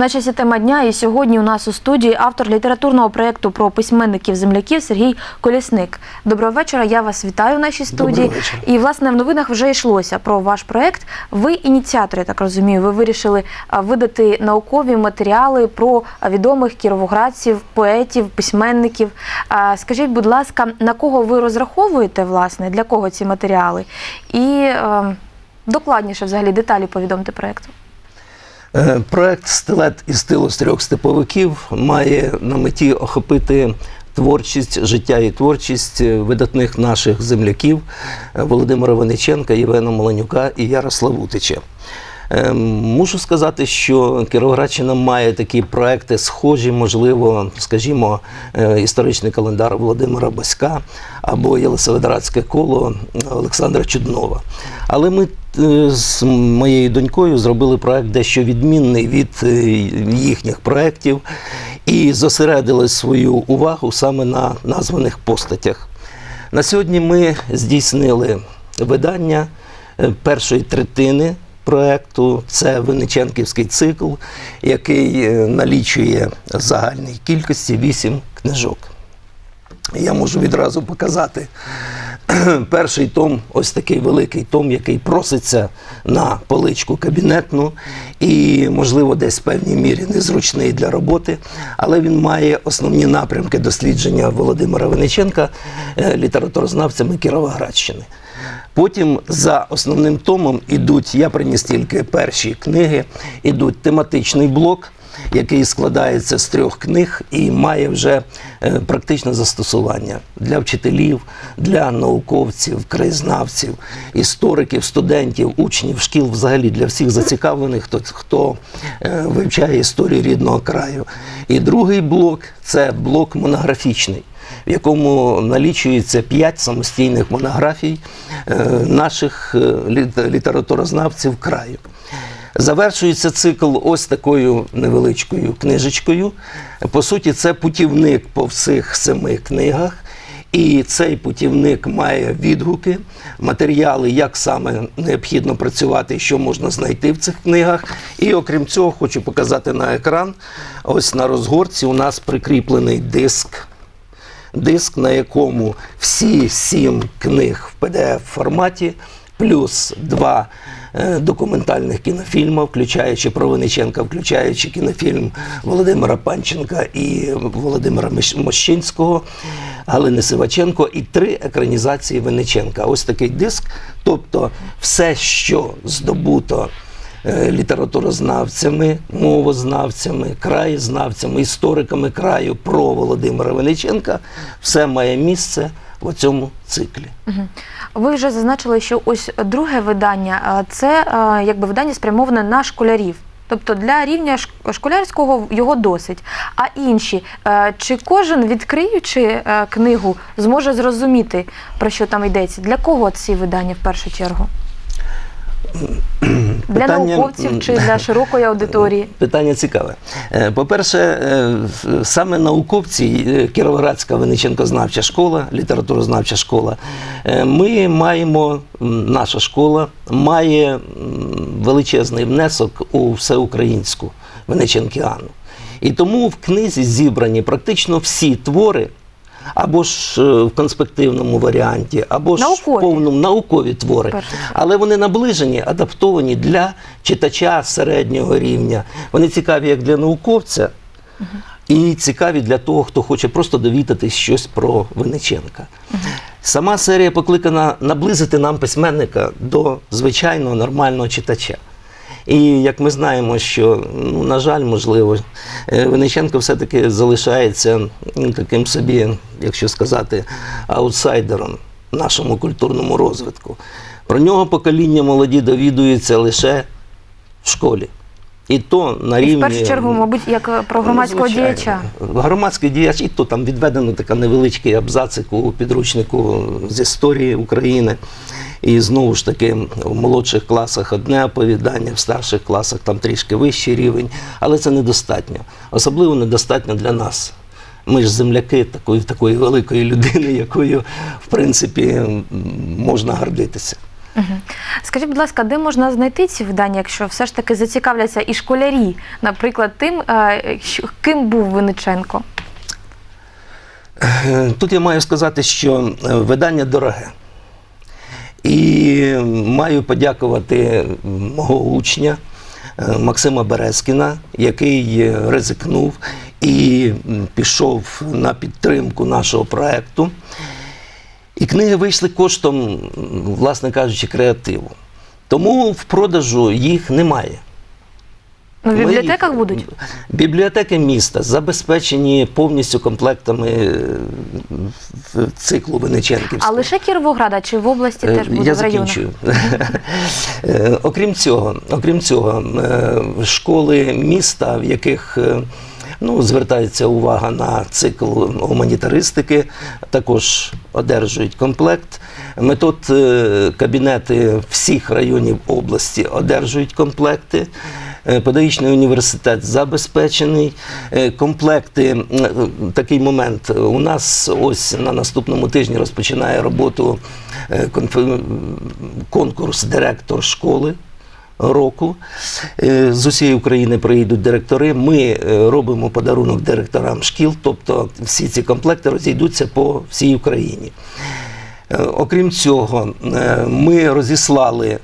На часі тема дня, і сьогодні у нас у студії автор літературного проєкту про письменників земляків Сергій Колісник. Доброго вечора. Я вас вітаю в нашій студії. І власне в новинах вже йшлося про ваш проєкт. Ви ініціатори, я так розумію. Ви вирішили видати наукові матеріали про відомих кіровоградців, поетів, письменників. Скажіть, будь ласка, на кого ви розраховуєте, власне, для кого ці матеріали? І е, докладніше, взагалі, деталі повідомте проєкту. Е, Проект Стилет із стилу з трьох степовиків має на меті охопити творчість, життя і творчість е, видатних наших земляків е, Володимира Вениченка, Євгена Маланюка і Ярослава Утича. Е, Мушу сказати, що Кіровоградщина має такі проекти, схожі, можливо, скажімо, е, історичний календар Володимира Баська або Єлисаветградське коло Олександра Чуднова. Але ми е, з моєю донькою зробили проект дещо відмінний від е, їхніх проєктів і зосередили свою увагу саме на названих постатях. На сьогодні ми здійснили видання е, першої третини проекту. Це Винниченківський цикл, який е, налічує загальній кількості вісім книжок. Я можу відразу показати перший том, ось такий великий том, який проситься на поличку кабінетну і, можливо, десь в певній мірі незручний для роботи, але він має основні напрямки дослідження Володимира Вениченка е, літературознавцями Кіровоградщини. Потім за основним томом ідуть, я приніс тільки перші книги, ідуть тематичний блок, який складається з трьох книг і має вже е, практичне застосування для вчителів, для науковців, краєзнавців, істориків, студентів, учнів, шкіл, взагалі для всіх зацікавлених, хто, хто е, вивчає історію рідного краю. І другий блок це блок монографічний в якому налічується п'ять самостійних монографій е, наших е, літературознавців краю. Завершується цикл ось такою невеличкою книжечкою. По суті, це путівник по всіх семи книгах. І цей путівник має відгуки, матеріали, як саме необхідно працювати, що можна знайти в цих книгах. І окрім цього, хочу показати на екран. Ось на розгорці у нас прикріплений диск диск, на якому всі сім книг в pdf форматі, плюс два е, документальних кінофільми, включаючи про Винниченка, включаючи кінофільм Володимира Панченка і Володимира Мощинського, Галини Сиваченко, і три екранізації Винниченка. Ось такий диск. Тобто, все, що здобуто літературознавцями, мовознавцями, краєзнавцями, істориками краю про Володимира Вениченка, все має місце в цьому циклі. Ви вже зазначили, що ось друге видання це якби видання спрямоване на школярів. Тобто для рівня школярського його досить. А інші, е, чи кожен, відкриючи е, книгу, зможе зрозуміти, про що там йдеться? Для кого ці видання в першу чергу? Для Питання, науковців чи для широкої аудиторії? Питання цікаве. Е, По-перше, е, саме науковці, е, Кіровоградська Винниченкознавча школа, літературознавча школа, ми маємо, наша школа має величезний внесок у всеукраїнську Винниченкіану. І тому в книзі зібрані практично всі твори. Або ж е, в конспективному варіанті, або ж Наукові. в повному наукові твори. Але вони наближені, адаптовані для читача середнього рівня. Вони цікаві як для науковця, і цікаві для того, хто хоче просто довідатись щось про Винниченка. Сама серія покликана наблизити нам письменника до звичайного нормального читача. І як ми знаємо, що, ну, на жаль, можливо, е, Винниченко все-таки залишається ну, таким собі, якщо сказати, аутсайдером нашому культурному розвитку. Про нього покоління молоді довідуються лише в школі. І то на І в першу чергу, мабуть, як е, про громадського Ну, діяча. Громадський діяч, і то там відведено така невеличкий абзацик у підручнику з історії України. І знову ж таки в молодших класах одне оповідання, в старших класах там трішки вищий рівень, але це недостатньо. Особливо недостатньо для нас. Ми ж земляки такої, такої великої людини, якою в принципі можна гордитися. Скажіть, будь ласка, де можна знайти ці видання, якщо все ж таки зацікавляться і школярі, наприклад, тим, е, ким був Винниченко? Е, Тут я маю сказати, що е, видання дороге. І маю подякувати мого учня Максима Березкіна, який ризикнув і пішов на підтримку нашого проекту. І книги вийшли коштом, власне кажучи, креативу. Тому в продажу їх немає. Ну, в бібліотеках будуть? Бібліотеки міста забезпечені повністю комплектами е, циклу Винниченківського. А лише Кіровограда чи в області Е, теж буде Я в районах? закінчую. Е, Окрім цього, окрім цього, школи міста, в яких ну, звертається увага на цикл гуманітаристики, також одержують комплект. Метод кабінети всіх районів області одержують комплекти. Е, Педагогічний університет забезпечений. Е, Комплекти, е, такий момент. У нас ось на наступному тижні розпочинає роботу конкурс директор школи. Року Е, з усієї України приїдуть директори. Ми е, робимо подарунок директорам шкіл, тобто всі ці комплекти розійдуться по всій Україні. Е, Окрім цього, е, ми розіслали, е,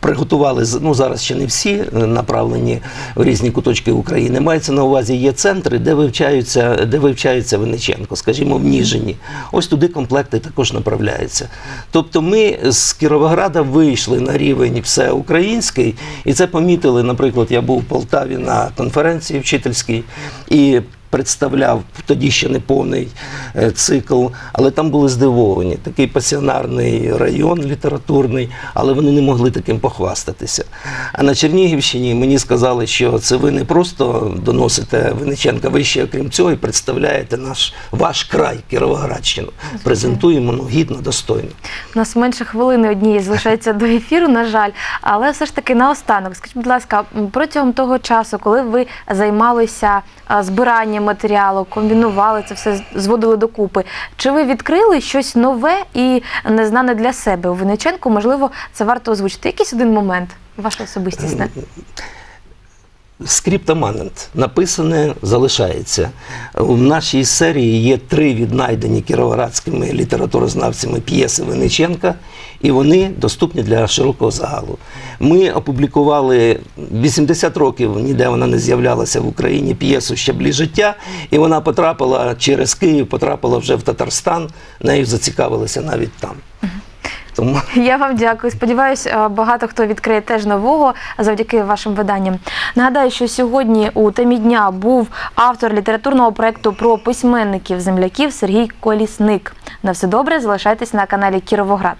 приготували ну зараз ще не всі направлені в різні куточки України. Мається на увазі є центри, де вивчаються, де вивчається Винниченко, скажімо, в Ніжині. Ось туди комплекти також направляються. Тобто, ми з Кіровограда вийшли на рівень всеукраїнський, і це помітили. Наприклад, я був в Полтаві на конференції вчительській і представляв тоді ще не повний е, цикл, але там були здивовані. Такий пасіонарний район літературний, але вони не могли таким похвастатися. А на Чернігівщині мені сказали, що це ви не просто доносите Винниченка, ви ще, окрім цього, і представляєте наш ваш край, Кіровоградщину. Презентуємо ну, гідно, достойно. У нас менше хвилини однієї залишається до ефіру, на жаль. Але все ж таки наостанок, скажіть, будь ласка, протягом того часу, коли ви займалися а, збиранням матеріалу, комбінували це все, зводили докупи, чи ви відкрили щось нове і незнане для себе у Винниченку? Можливо, це варто озвучити. Якийсь один момент ваше особистісне? Скриптоманент написане залишається. У нашій серії є три віднайдені кіровоградськими літературознавцями п'єси Винниченка, і вони доступні для широкого загалу. Ми опублікували 80 років, ніде вона не з'являлася в Україні п'єсу Щаблі життя, і вона потрапила через Київ, потрапила вже в Татарстан. Нею зацікавилися навіть там. Тому Я вам дякую. Сподіваюсь, е, багато хто відкриє теж нового завдяки вашим виданням. Нагадаю, що сьогодні у темі дня був автор літературного проекту про письменників земляків Сергій Колісник. На все добре, залишайтесь на каналі Кіровоград.